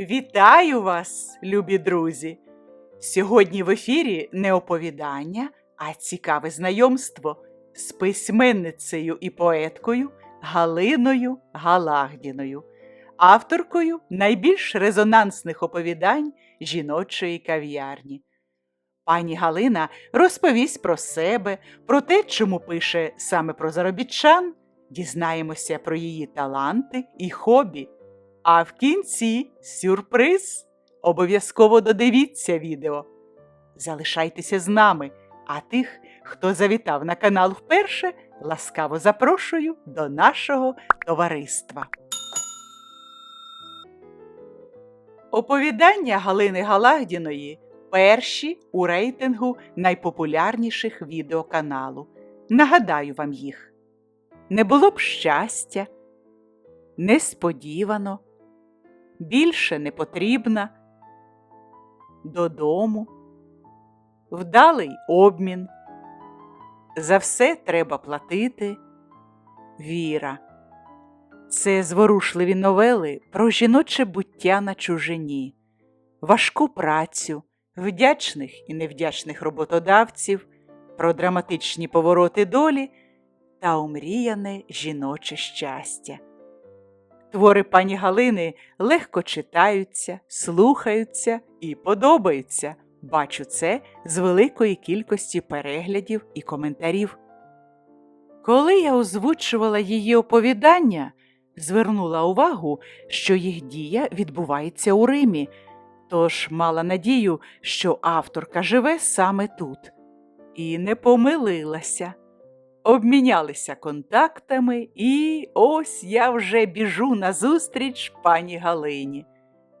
Вітаю вас, любі друзі! Сьогодні в ефірі не оповідання, а цікаве знайомство з письменницею і поеткою Галиною Галагдіною, авторкою найбільш резонансних оповідань жіночої кав'ярні. Пані Галина розповість про себе, про те, чому пише саме про заробітчан, дізнаємося про її таланти і хобі. А в кінці сюрприз. Обов'язково додивіться відео. Залишайтеся з нами, а тих, хто завітав на канал вперше, ласкаво запрошую до нашого товариства. Оповідання Галини Галагдіної перші у рейтингу найпопулярніших відео каналу. Нагадаю вам їх. Не було б щастя, несподівано, більше не потрібна, додому, вдалий обмін. За все треба платити. Віра. Це зворушливі новели про жіноче буття на чужині, важку працю, вдячних і невдячних роботодавців, про драматичні повороти долі та омріяне жіноче щастя. Твори пані Галини легко читаються, слухаються і подобаються. Бачу це з великої кількості переглядів і коментарів. Коли я озвучувала її оповідання, звернула увагу, що їх дія відбувається у Римі, тож мала надію, що авторка живе саме тут. І не помилилася. Обмінялися контактами, і ось я вже біжу назустріч пані Галині.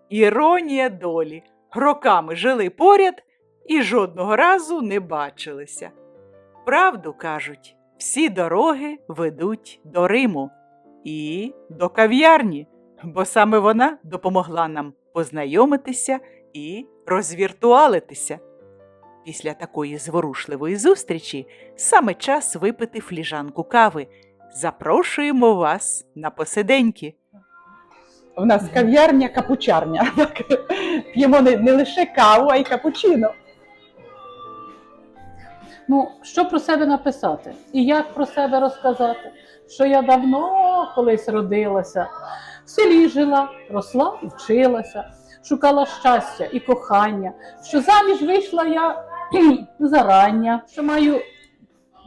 Іронія долі. Роками жили поряд і жодного разу не бачилися. Правду кажуть, всі дороги ведуть до Риму і до кав'ярні, бо саме вона допомогла нам познайомитися і розвіртуалитися. Після такої зворушливої зустрічі саме час випити фліжанку кави. Запрошуємо вас на посиденьки. У нас кав'ярня, капучарня. П'ємо не, не лише каву, а й капучино. Ну, що про себе написати і як про себе розказати, що я давно колись родилася, в селі жила, росла і вчилася, шукала щастя і кохання, що заміж вийшла я зарання, що маю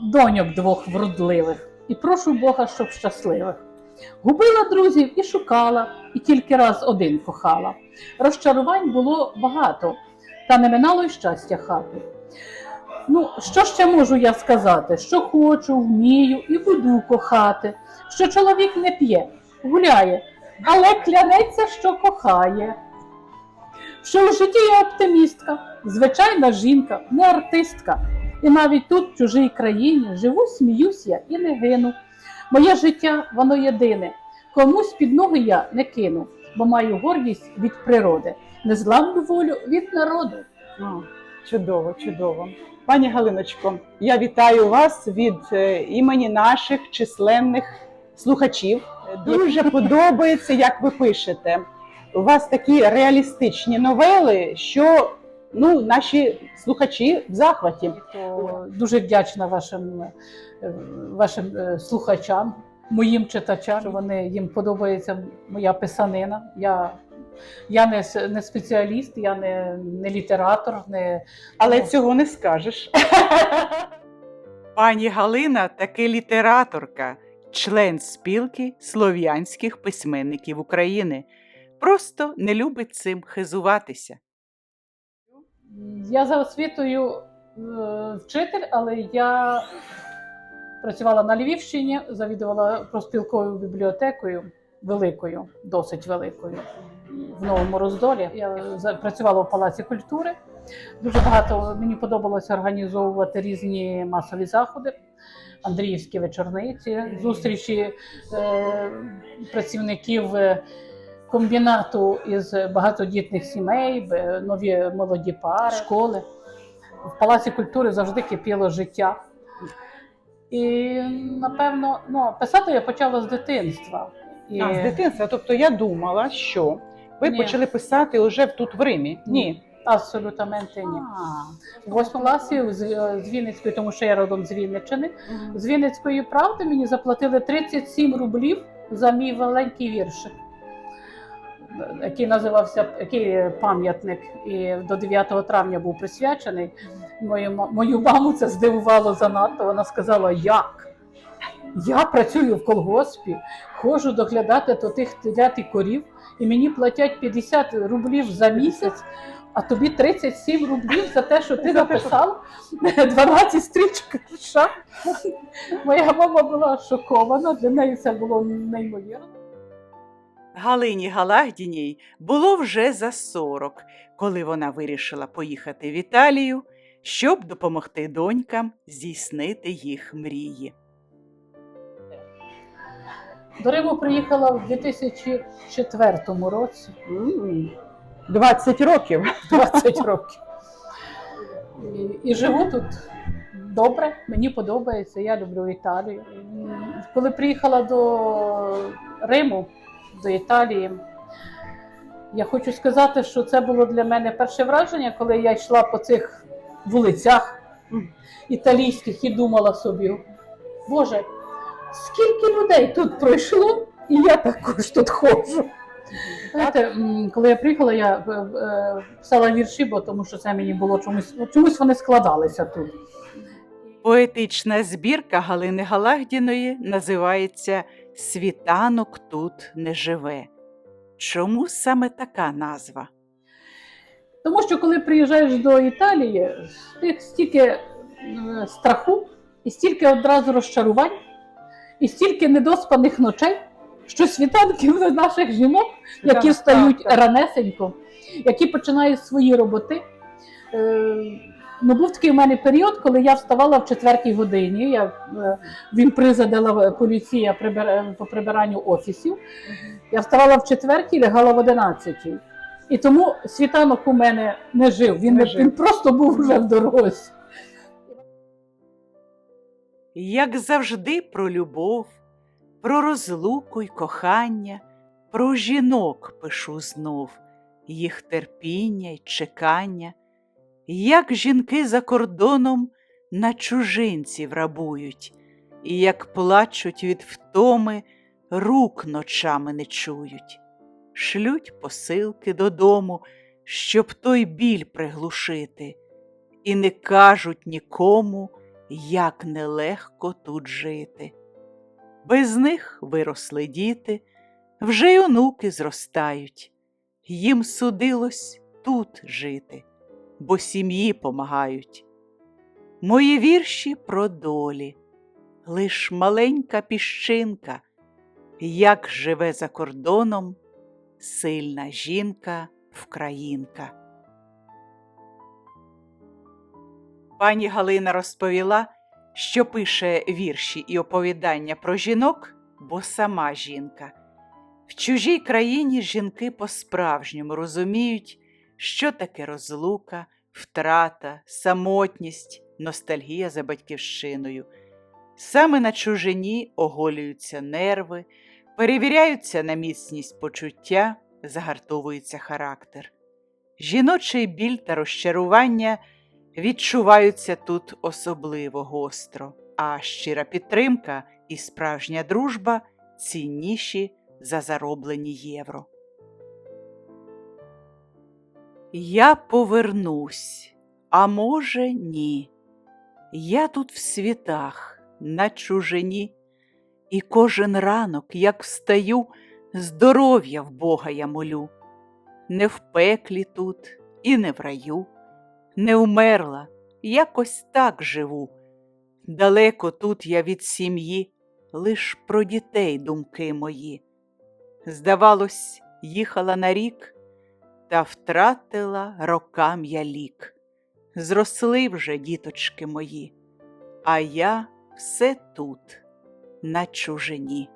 доньок двох вродливих, і прошу Бога, щоб щасливих. Губила друзів і шукала, і тільки раз один кохала. Розчарувань було багато, та не минало й щастя хати. Ну, що ще можу я сказати? Що хочу, вмію і буду кохати, що чоловік не п'є, гуляє, але клянеться, що кохає. Що в житті я оптимістка, звичайна жінка, не артистка. І навіть тут, в чужій країні, живу, сміюсь я і не гину. Моє життя, воно єдине. Комусь під ноги я не кину, бо маю гордість від природи, незламну волю від народу. Чудово, чудово. Пані Галиночко, я вітаю вас від е, імені наших численних слухачів. Дуже подобається, як ви пишете. У вас такі реалістичні новели, що ну, наші слухачі в захваті. Дуже вдячна вашим, е, вашим е, слухачам, моїм читачам, що вони їм подобається моя писанина. Я, я не, не спеціаліст, я не, не літератор, не Але Ну. цього не скажеш. Пані Галина таки літераторка, член спілки слов'янських письменників України. Просто не любить цим хизуватися. Я за освітою е, вчитель, але я працювала на Львівщині, завідувала проспілковою бібліотекою, великою, досить великою, в Новому Роздолі. Я працювала в Палаці культури. Дуже багато мені подобалося організовувати різні масові заходи. Андріївські вечорниці, зустрічі е, працівників е, комбінату із багатодітних сімей, нові молоді пари, школи. В Палаці культури завжди кипіло життя. І напевно, ну, писати я почала з дитинства. І... А, з дитинства. Тобто я думала, що ви Ні. почали писати уже тут в Римі? Ні. Абсолютamente ні. В восьмому класі з, з Вінницької, тому що я родом з Вінниччини. З Вінницької правди мені заплатили 37 рублів за мій маленький віршик, який називався який пам'ятник, і до 9 травня був присвячений. Мою, мою маму це здивувало занадто. Вона сказала, як? Я працюю в колгоспі, ходжу доглядати до тих телят корів, і мені платять 50 рублів за місяць, а тобі 37 рублів за те, що ти написав 12 стрічок. Моя мама була шокована, для неї це було неймовірно. Галині Галагдіній було вже за 40, коли вона вирішила поїхати в Італію, щоб допомогти донькам здійснити їх мрії. До Риму приїхала в 2004 році, М. 20 років. 20 років. І, і живу тут добре, мені подобається, я люблю Італію. Коли приїхала до Риму, до Італії, я хочу сказати, що це було для мене перше враження, коли я йшла по цих вулицях італійських і думала собі, Боже, скільки людей тут пройшло, і я також тут ходжу. Знаєте, коли я приїхала, я е, е, писала вірші, бо тому що це мені було чомусь, ну, чомусь вони складалися тут. Поетична збірка Галини Галагдіної називається Світанок тут не живе. Чому саме така назва? Тому що коли приїжджаєш до Італії, тих стільки е, страху, і стільки одразу розчарувань, і стільки недоспаних ночей, що світанків наших жінок, які встають ранесенько, які починають свої роботи. Е, Ну, був такий у мене період, коли я вставала в четвертій годині. Я е, він призадала поліція по прибиранню офісів. Я вставала в четвертій, лягала в одинадцятій. І тому світанок у мене не жив. Він, не, жив. він просто був вже в дорозі. Як завжди, про любов, про розлуку й кохання, про жінок пишу знов, їх терпіння й чекання, як жінки за кордоном на чужинців рабують, і як плачуть від втоми, рук ночами не чують, шлють посилки додому, щоб той біль приглушити, і не кажуть нікому як нелегко тут жити. Без них виросли діти, вже й онуки зростають, їм судилось тут жити, бо сім'ї помагають. Мої вірші про долі, лиш маленька піщинка, як живе за кордоном сильна жінка вкраїнка. Пані Галина розповіла, що пише вірші і оповідання про жінок, бо сама жінка. В чужій країні жінки по-справжньому розуміють, що таке розлука, втрата, самотність, ностальгія за батьківщиною. Саме на чужині оголюються нерви, перевіряються на міцність почуття, загартовується характер. Жіночий біль та розчарування відчуваються тут особливо гостро, а щира підтримка і справжня дружба цінніші за зароблені євро. Я повернусь, а може, ні. Я тут в світах, на чужині, і кожен ранок, як встаю, здоров'я в Бога я молю. Не в пеклі тут і не в раю, не вмерла, якось так живу. Далеко тут я від сім'ї, лиш про дітей думки мої. Здавалось, їхала на рік, та втратила рокам я лік. Зросли вже діточки мої, а я все тут, на чужині.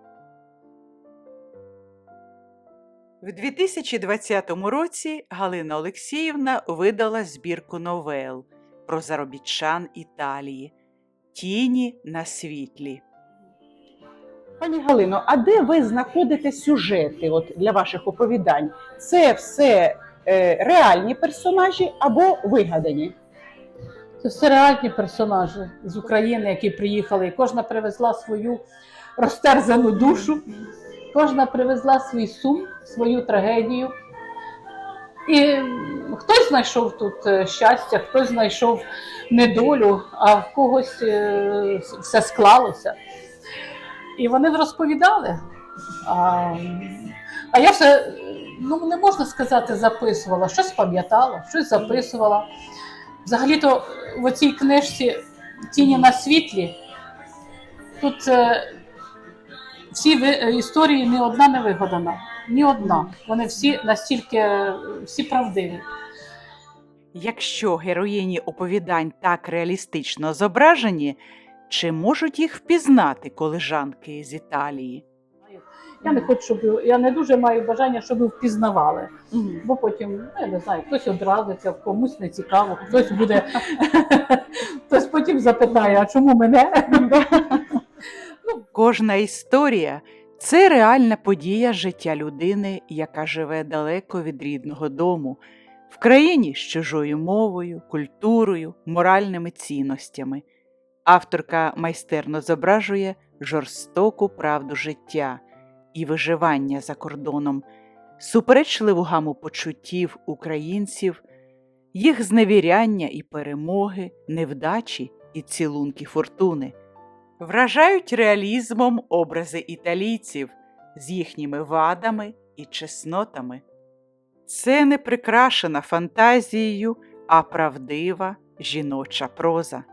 В 2020 році Галина Олексіївна видала збірку новел про заробітчан Італії Тіні на світлі. Пані Галино, а де ви знаходите сюжети от, для ваших оповідань? Це все е, реальні персонажі або вигадані? Це все реальні персонажі з України, які приїхали. І кожна привезла свою розтерзану душу, кожна привезла свій сум, свою трагедію. І хтось знайшов тут е, щастя, хтось знайшов недолю, а в когось е, все склалося. І вони розповідали. А, а я все, ну не можна сказати, записувала, щось пам'ятала, щось записувала. Взагалі-то в цій книжці Тіні на світлі тут е, всі е, історії ні одна не вигадана. Ні одна. Вони всі настільки е, всі правдиві. Якщо героїні оповідань так реалістично зображені, чи можуть їх впізнати колежанки з Італії? Я не хочу, щоб я не дуже маю бажання, щоб впізнавали. Бо потім, ну, я не знаю, хтось одразиться, комусь не цікаво, хтось буде, хтось потім запитає, а чому мене? Кожна історія це реальна подія життя людини, яка живе далеко від рідного дому, в країні з чужою мовою, культурою, моральними цінностями. Авторка майстерно зображує жорстоку правду життя і виживання за кордоном, суперечливу гаму почуттів українців, їх зневіряння і перемоги, невдачі і цілунки фортуни. Вражають реалізмом образи італійців з їхніми вадами і чеснотами. Це не прикрашена фантазією, а правдива жіноча проза.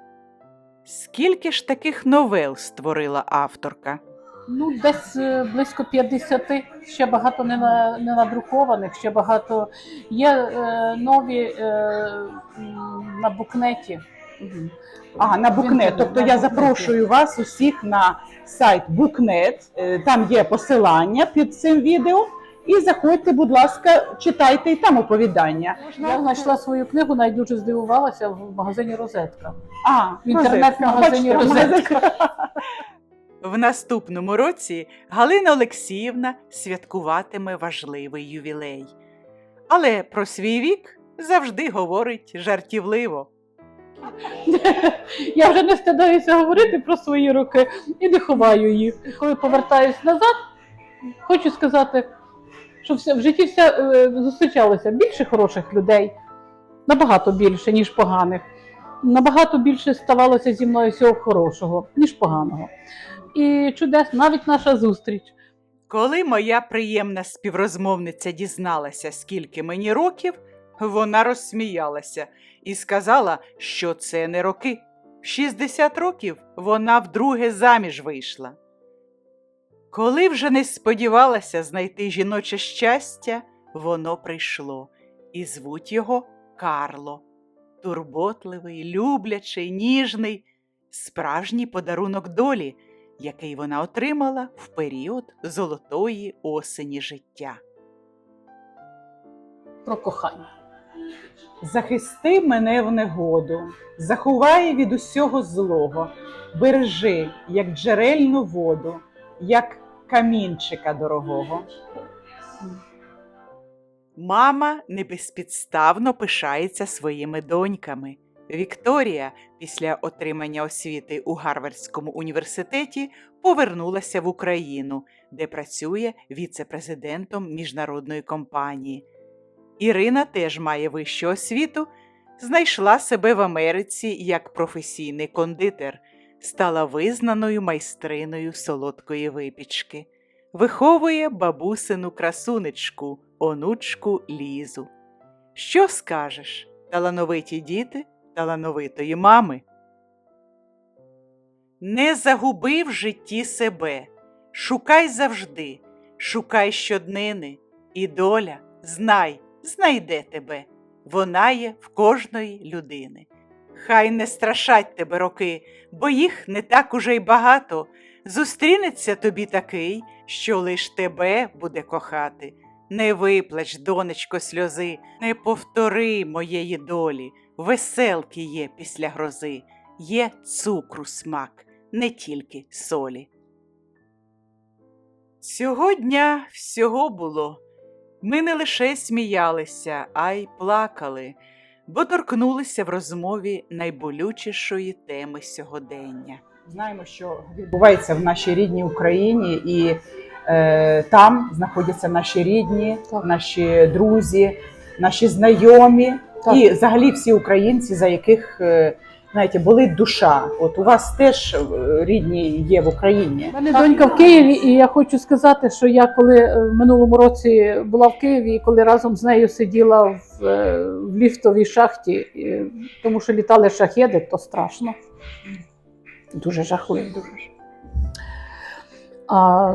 Скільки ж таких новел створила авторка? Ну, десь е, близько 50, ще багато не, на, не надрукованих, ще багато є е, нові е, на букнеті. А, на Букнет. Тобто я запрошую вас усіх на сайт Букнет. Е, Там є посилання під цим відео. І заходьте, будь ласка, читайте і там оповідання. Я знайшла свою книгу, навіть дуже здивувалася в магазині Розетка. А, В інтернет-магазині «Розетка». В наступному році Галина Олексіївна святкуватиме важливий ювілей. Але про свій вік завжди говорить жартівливо. Я вже не стидаюся говорити про свої роки і не ховаю їх. Коли повертаюсь назад, хочу сказати, що в житті все, зустрічалося більше хороших людей, набагато більше, ніж поганих. Набагато більше ставалося зі мною всього хорошого, ніж поганого. І чудесно, навіть наша зустріч. Коли моя приємна співрозмовниця дізналася, скільки мені років, вона розсміялася і сказала, що це не роки. В 60 років вона вдруге заміж вийшла. Коли вже не сподівалася знайти жіноче щастя, воно прийшло, і звуть його Карло. Турботливий, люблячий, ніжний, справжній подарунок долі, який вона отримала в період золотої осені життя. Про кохання. Захисти мене в негоду, заховай від усього злого, бережи, як джерельну воду, як камінчика дорогого. Мама небезпідставно пишається своїми доньками. Вікторія після отримання освіти у Гарвардському університеті повернулася в Україну, де працює віце-президентом міжнародної компанії. Ірина теж має вищу освіту, знайшла себе в Америці як професійний кондитер, стала визнаною майстриною солодкої випічки, виховує бабусину красунечку, онучку Лізу. Що скажеш, талановиті діти талановитої мами? Не загуби в житті себе, шукай завжди, шукай щоднини, і доля, знай, знайде тебе, вона є в кожної людини. Хай не страшать тебе роки, бо їх не так уже й багато. Зустрінеться тобі такий, що лиш тебе буде кохати. Не виплач, донечко, сльози, не повтори моєї долі. Веселки є після грози, є цукру смак, не тільки солі. Цього дня всього було. Ми не лише сміялися, а й плакали, бо торкнулися в розмові найболючішої теми сьогодення. Знаємо, що відбувається в нашій рідній Україні, і е, там знаходяться наші рідні, Так. наші друзі, наші знайомі Так. і взагалі всі українці, за яких е, знаєте, болить душа. От у вас теж е, рідні є в Україні. У мене донька в Києві, і я хочу сказати, що я коли е, в минулому році була в Києві, і коли разом з нею сиділа в, е, в ліфтовій шахті, і- тому що літали шахеди, то страшно. Дуже жахливо. А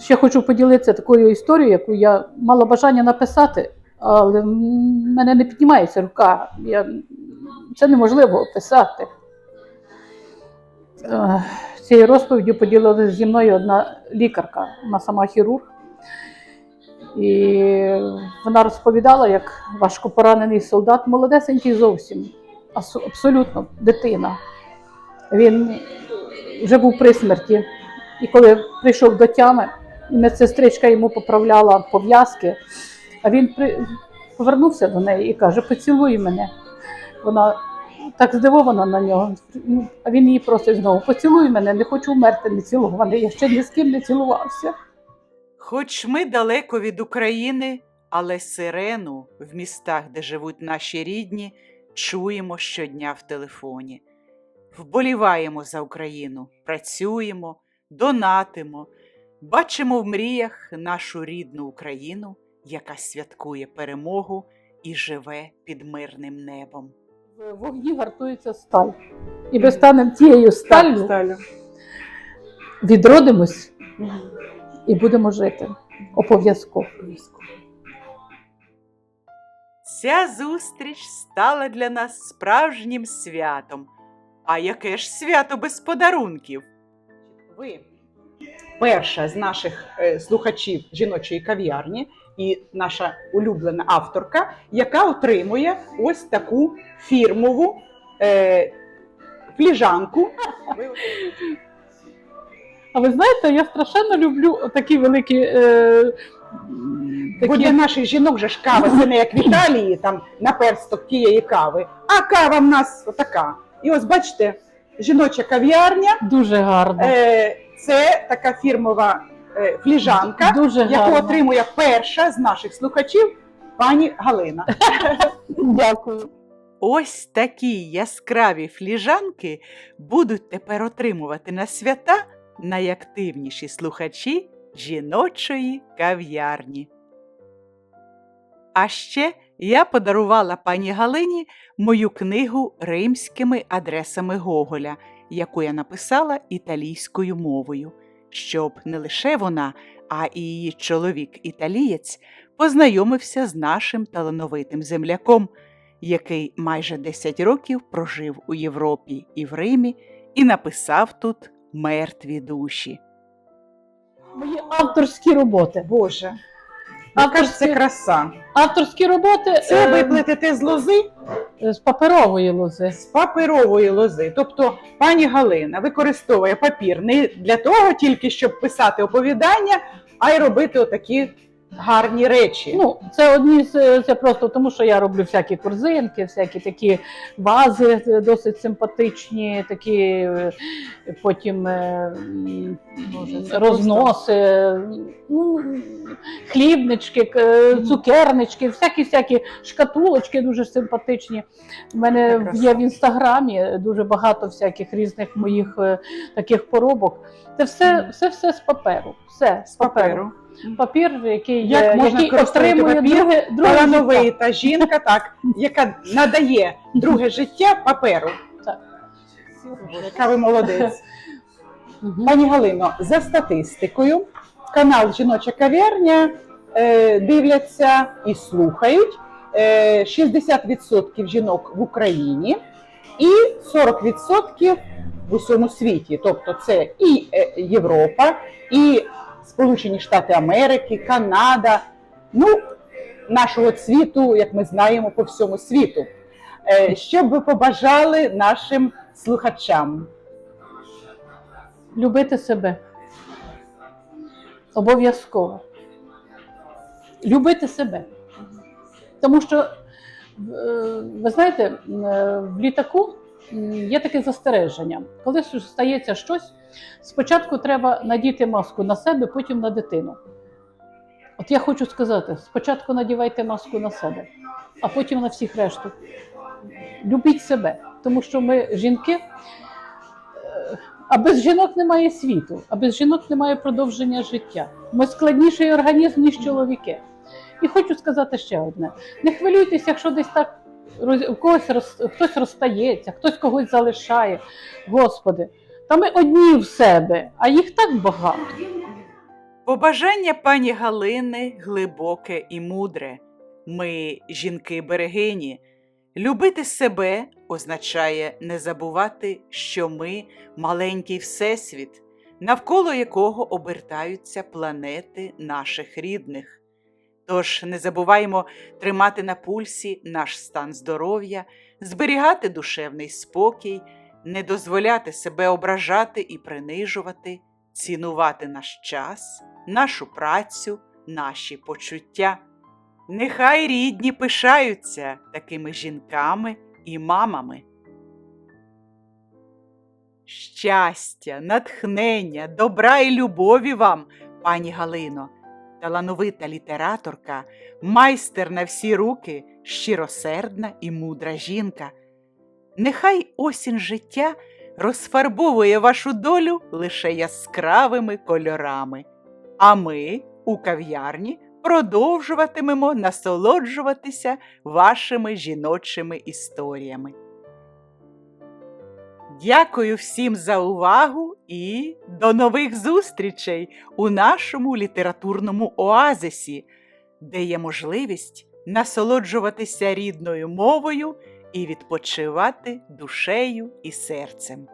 ще хочу поділитися такою історією, яку я мала бажання написати, але в мене не піднімається рука. Я, це неможливо описати. Е, Цією розповіддю поділилася зі мною одна лікарка, вона сама хірург. І вона розповідала, як важко поранений солдат, молодесенький зовсім, абсолютно дитина. Він вже був при смерті. І коли прийшов до тями, медсестричка йому поправляла пов'язки, а він при... повернувся до неї і каже: Поцілуй мене. Вона так здивована на нього. Ну, А він її просить знову: поцілуй мене, не хочу вмерти, не цілований. Я ще ні з ким не цілувався. Хоч ми далеко від України, але сирену в містах, де живуть наші рідні, чуємо щодня в телефоні. Вболіваємо за Україну, працюємо, донатимо, бачимо в мріях нашу рідну Україну, яка святкує перемогу і живе під мирним небом. В вогні гартується сталь. І ми станемо тією сталлю, Сталю. відродимось і будемо жити. Обов'язково. Ця зустріч стала для нас справжнім святом. А яке ж свято без подарунків? Ви перша з наших е, слухачів жіночої кав'ярні і наша улюблена авторка, яка отримує ось таку фірмову е, фліжанку. А ви знаєте, я страшенно люблю такі великі. Е, Бо для наших жінок же ж кава це не як в Італії, там на персток тієї кави, а кава в нас отака. І ось бачите, жіноча кав'ярня Дуже гарно. е, це така фірмова фліжанка. Дуже яку гарно. отримує перша з наших слухачів пані Галина. Дякую. Ось такі яскраві фліжанки будуть тепер отримувати на свята найактивніші слухачі жіночої кав'ярні. А ще я подарувала пані Галині мою книгу римськими адресами Гоголя, яку я написала італійською мовою, щоб не лише вона, а і її чоловік-італієць познайомився з нашим талановитим земляком, який майже 10 років прожив у Європі і в Римі і написав тут мертві душі. Мої авторські роботи. Боже, яка ж це краса. авторські роботи Це е, ви плетете з лози, з паперової лози. з паперової лози. Тобто пані Галина використовує папір не для того тільки, щоб писати оповідання, а й робити отакі гарні речі. Ну, це одні з це просто тому, що я роблю всякі корзинки, всякі такі вази е, досить симпатичні, такі е, потім е, м, Боже, це розноси, ну, хлібнички, цукернички, всякі всякі шкатулочки дуже симпатичні. У мене є в інстаграмі дуже багато всяких різних моїх е, таких поробок. Це все, все, все з паперу. Все з паперу. Папір, який, Як можна який отримує папір? друге, друге життя. Талановита жінка, так, яка надає друге життя паперу. Так. Яка ви молодець. Пані Галино, за статистикою, канал Жіноча кав'ярня е, дивляться і слухають е, 60% жінок в Україні і 40% в усьому світі. Тобто це і е, Європа, і Сполучені Штати Америки, Канада, ну, нашого світу, як ми знаємо, по всьому світу. Е, Що б ви побажали нашим слухачам? Любити себе. обов'язково любити себе. Тому що, е, ви знаєте, е, в літаку є таке застереження. Коли стається щось, спочатку треба надіти маску на себе, потім на дитину. От я хочу сказати: спочатку надівайте маску на себе, а потім на всіх решту. Любіть себе, тому що ми жінки. А без жінок немає світу, а без жінок немає продовження життя. Ми складніший організм, ніж чоловіки. І хочу сказати ще одне: не хвилюйтесь, якщо десь так роз- когось роз- хтось розстається, хтось когось залишає. Господи, та ми одні в себе, а їх так багато. Побажання пані Галини глибоке і мудре. Ми, жінки берегині, любити себе означає не забувати, що ми маленький всесвіт, навколо якого обертаються планети наших рідних. Тож не забуваємо тримати на пульсі наш стан здоров'я, зберігати душевний спокій, не дозволяти себе ображати і принижувати, цінувати наш час, нашу працю, наші почуття. Нехай рідні пишаються такими жінками і мамами. Щастя, натхнення, добра і любові вам, пані Галино, талановита літераторка, майстер на всі руки, щиросердна і мудра жінка. Нехай осінь життя розфарбовує вашу долю лише яскравими кольорами, а ми у кав'ярні продовжуватимемо насолоджуватися вашими жіночими історіями. Дякую всім за увагу і до нових зустрічей у нашому літературному оазисі, де є можливість насолоджуватися рідною мовою і відпочивати душею і серцем.